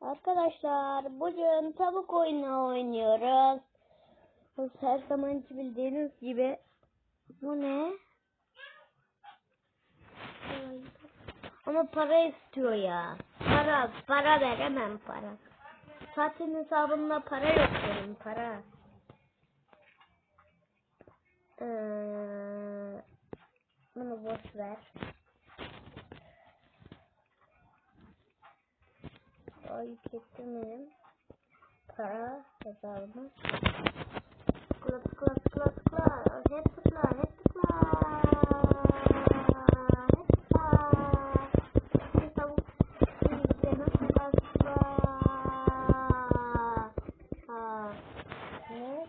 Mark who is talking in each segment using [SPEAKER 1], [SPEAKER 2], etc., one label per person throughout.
[SPEAKER 1] Arkadaşlar bugün tavuk oyunu oynuyoruz. Her zamanki bildiğiniz gibi. Bu ne? Ama para istiyor ya. Para, para veremem para. Zaten hesabımda para yok benim para. Ee, bunu boş ver. Ay kestirmeyelim. Para hesabımı. Tıkla tıkla tıkla tıkla. Hep tıkla hep tıkla. Hep tıkla. Bir tavuk yiyeceğim. Tıkla. Ha. Ne?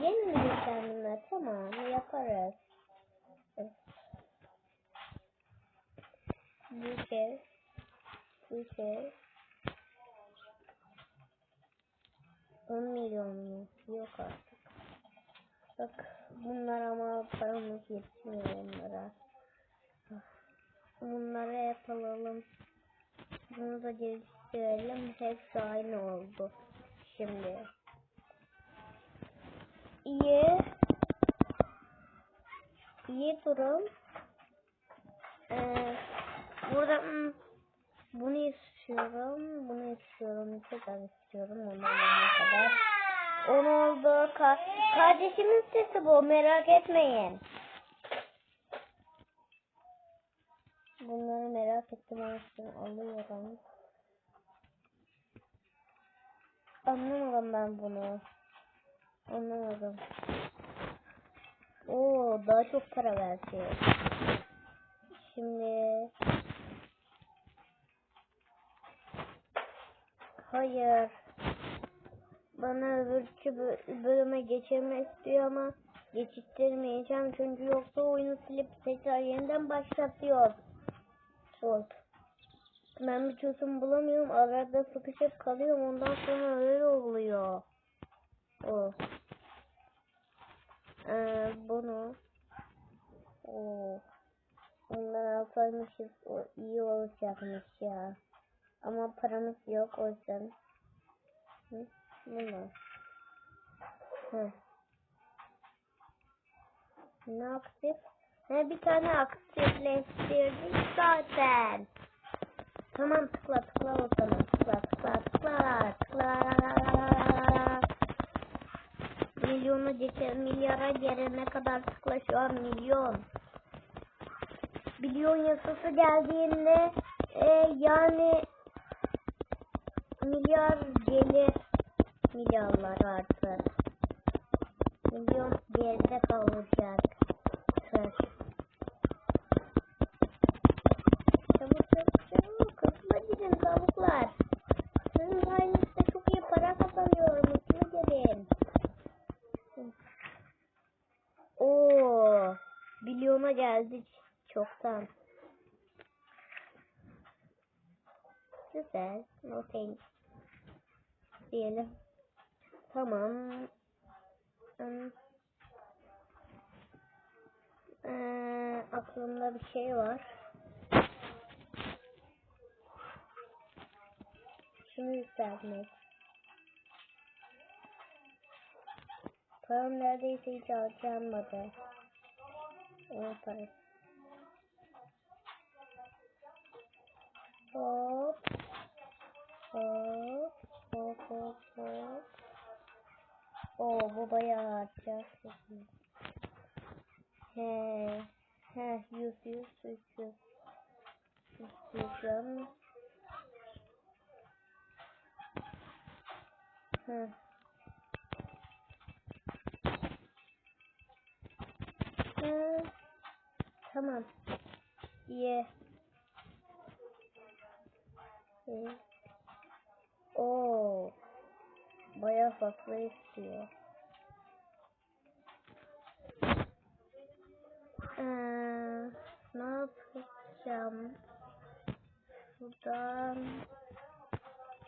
[SPEAKER 1] Gelin mi kendime? Tamam yaparız. Bir kez. 10 milyon mu? Yok artık. Bak bunlar ama paramız yetmiyor onlara. Bunları hep alalım. Bunu da geliştirelim. Hepsi aynı oldu. Şimdi. İyi. İyi durum. Ee, burada hmm, bunu istiyorum. Bunu istiyorum. Tekrar istiyorum. Onu alana kadar. On oldu. Ka kardeşimin sesi bu. Merak etmeyin. Bunları merak ettim. Aslında alıyorum. Anlamadım ben bunu. Anlamadım. Oo daha çok para verecek. Şimdi Hayır. Bana öbürkü bö- bölüme geçirme istiyor ama geçittirmeyeceğim çünkü yoksa oyunu silip tekrar yeniden başlatıyor. Sol. Ben bir çözüm bulamıyorum. Arada sıkışıp kalıyorum. Ondan sonra öyle oluyor. O. Ee, bunu. Oo. Ondan alsaymışız. O iyi olacakmış ya. Ama paramız yok o yüzden. Hı? Bunu. Hı. Ne aktif? He bir tane aktifleştirdik zaten. Tamam tıkla tıkla o zaman. Tıkla tıkla tıkla tıkla. Milyonu geçer, milyara gelene kadar tıkla şu an milyon. Milyon yasası geldiğinde e, yani milyar gelir milyarlar artık. Milyon geride kalacak. Tır. Çabuk çabuk çabuk hızlı gidin tavuklar. Sizin sayenizde çok iyi para kazanıyorum. Hızlı gelin. Oo, milyona geldik çoktan. Güzel. No thanks. Diyelim. Tamam. Ee, aklımda bir şey var. Şunu yükseltmek. Param neredeyse hiç harcanmadı. Onun parası. Hop. Hop. Hop hop hop. Oo bu bayağı harcayacak. He. He. Yüz yüz yüz yüz. Yüz. He. He. Tamam. İyi. İyi. Oo. Bayağı fazla istiyor. Ee, ne yapacağım? Buradan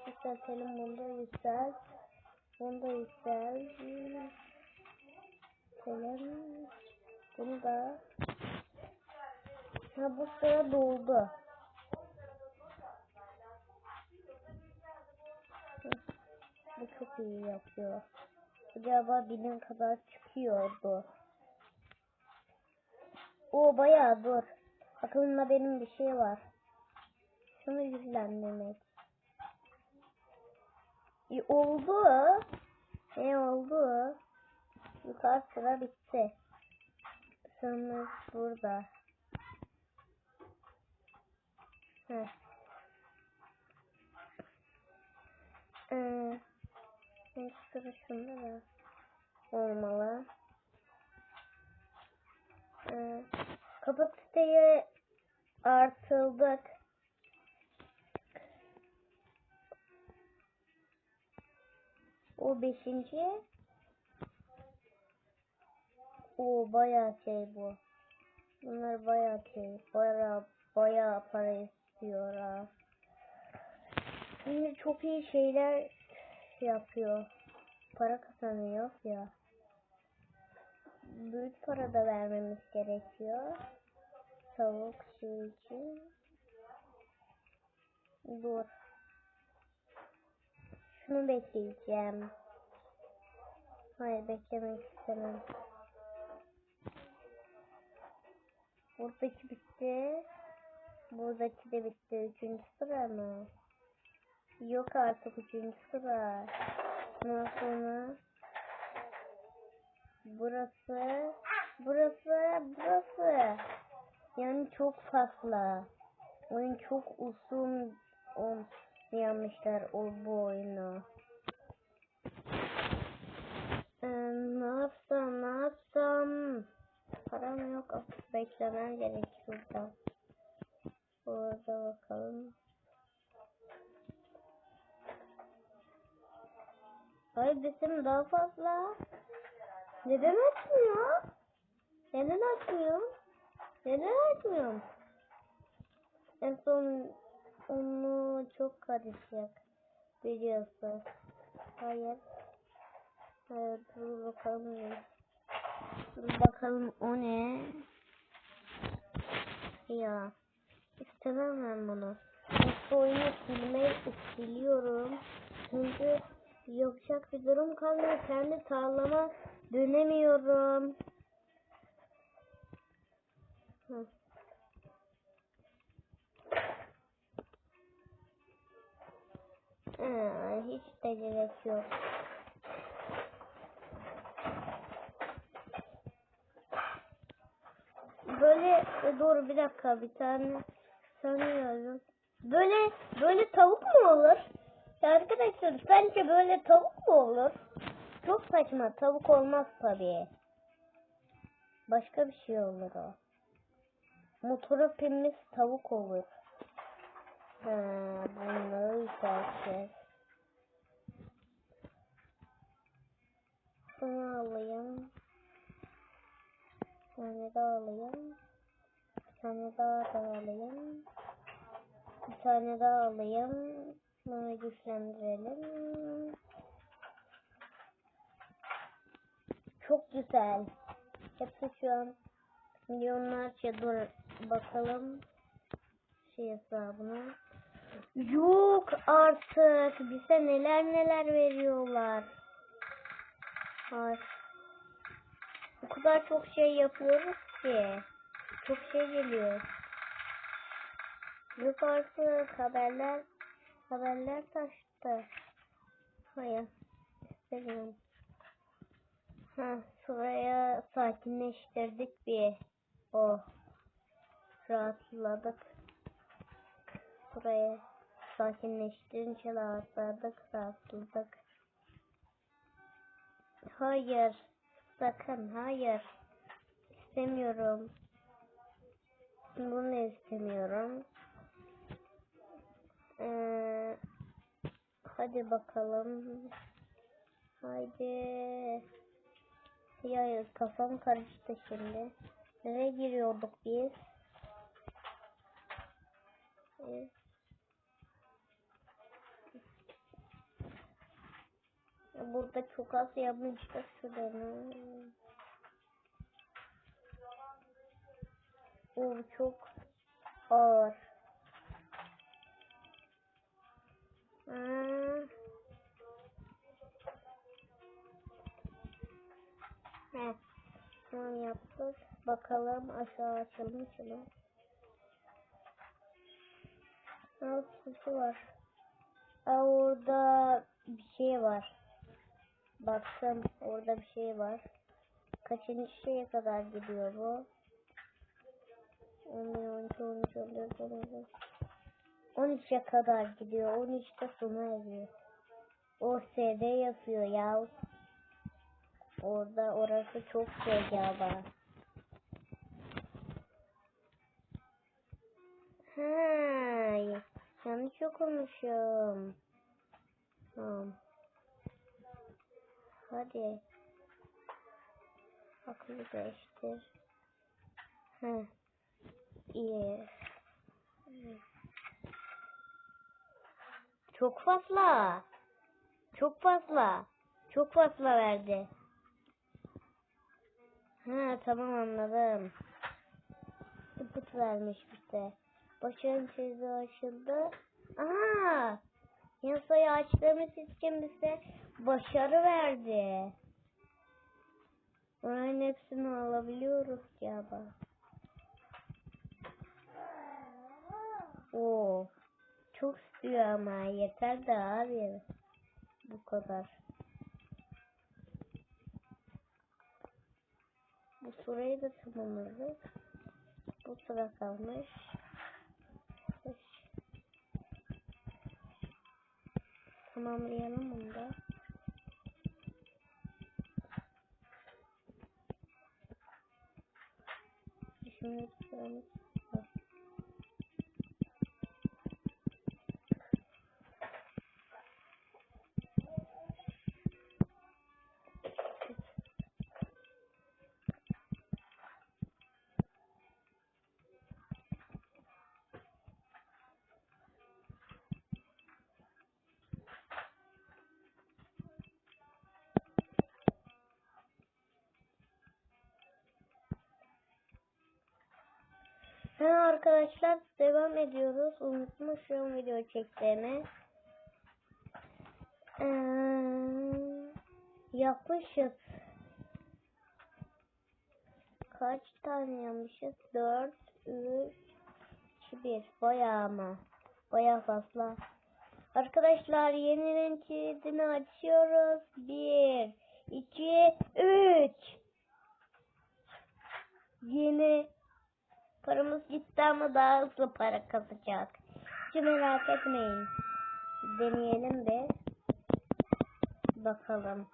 [SPEAKER 1] yükseltelim bunu da yüksel. Bunu da yüksel. Yükselim. Bunu da. Ha bu sıra doldu. İyi yapıyor. Acaba benim kadar çıkıyordu. O bayağı dur. Aklımda benim bir şey var. Şunu güçlendirmek. E, oldu. E oldu. Yukarı sıra bitti. Sınırımız burada. Heh. Neyse sıra şunda da olmalı. Ee, kapasiteye artıldık. O beşinci. O bayağı şey bu. Bunlar bayağı şey. Bayağı bayağı para istiyor ha. Şimdi çok iyi şeyler yapıyor. Para kazanıyor ya. Büyük para da vermemiz gerekiyor. Tavuk şey için. Dur. Şunu bekleyeceğim. Hayır beklemek istemem. Buradaki bitti. Buradaki de bitti. Üçüncü sıra mı? Yok artık üçüncü sıra. Ondan sonra burası, burası, burası. Yani çok fazla. Oyun çok uzun on, yapmışlar o bu oyunu. Ee, ne yapsam, ne yapsam? Param yok. Beklemem gerek şurada. Orada bakalım. Hayır bizim daha fazla. Neden açmıyor? Neden açmıyor? Neden açmıyor? En son onu çok karışacak. Biliyorsun. Hayır. Hayır dur bakalım. Dur bakalım o ne? Ya. İstemem ben bunu. Bu oyunu silmeyi siliyorum. Çünkü yapacak bir durum kalmıyor. Kendi tarlama dönemiyorum. Hı. Aa, hiç de gerek yok. Böyle dur bir dakika bir tane sanıyorum. Böyle böyle tavuk mu olur? Ya arkadaşlar bence böyle tavuk mu olur? Çok saçma tavuk olmaz tabii. Başka bir şey olur o. Motoru pimiz tavuk olur. Ha, bunları yükselteceğiz. Şunu alayım. Bir tane daha alayım. Bir tane daha da alayım. Bir tane daha alayım. Bunu güçlendirelim. Çok güzel. Hepsi şu an milyonlarca dur bakalım şey hesabına. Yok artık bize neler neler veriyorlar. Ay. O kadar çok şey yapıyoruz ki. Çok şey geliyor. Yok artık haberler haberler taştı. Hayır istemiyorum. Ha, şuraya sakinleştirdik bir. O. Rahatladık. Buraya sakinleştirince rahatladık, rahatladık. Hayır. Sakın hayır. İstemiyorum. Bunu istemiyorum. Ee, hadi bakalım. Haydi. Ya kafam karıştı şimdi. Nereye giriyorduk biz? Ee, Burada çok az yapmıştık şuranı. O çok ağır. Bakalım aşağı açalım açalım. Alt sesi var. Aa, orada bir şey var. Baktım orada bir şey var. Kaçıncı şeye kadar gidiyor bu? 11, 12, 13, 14, 15. 13'e kadar gidiyor. 13'te sona eriyor. O SD yapıyor ya. Orada orası çok galiba. Ha, yanlış okumuşum. Tamam. Hadi. Akıllı değiştir. Ha. İyi. Çok fazla. Çok fazla. Çok fazla verdi. Ha tamam anladım. Tıpıt vermiş bize. Başarım çizgi açıldı. Aha! Yasayı açtığımız için bize başarı verdi. Onların hepsini alabiliyoruz galiba. Oo. Çok istiyor ama yeter de abi. Bu kadar. Bu sırayı da tamamladık. Bu sıra kalmış. Tamamlayalım bunu da. Şimdi sıramız Ha arkadaşlar devam ediyoruz. Unutmuşum video çektiğimi. Ee, yapmışız. Kaç tane yapmışız? 4, 3, 2, 1. Bayağı ama. Bayağı fazla. Arkadaşlar yeninin kilidini açıyoruz. 1, 2, 3. Yeni Paramız gitti ama daha hızlı para kazacak. Hiç merak etmeyin. Deneyelim de. Bakalım.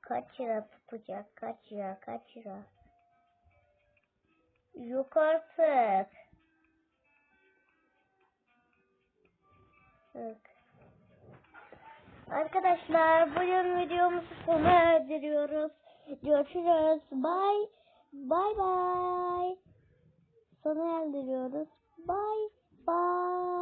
[SPEAKER 1] Kaç lira tutacak? Kaç lira? Kaç lira? Yok artık. Bak. Arkadaşlar bugün videomuzu sona erdiriyoruz. Görüşürüz. Bye. Bye bye. Sona erdiriyoruz. Bye bye.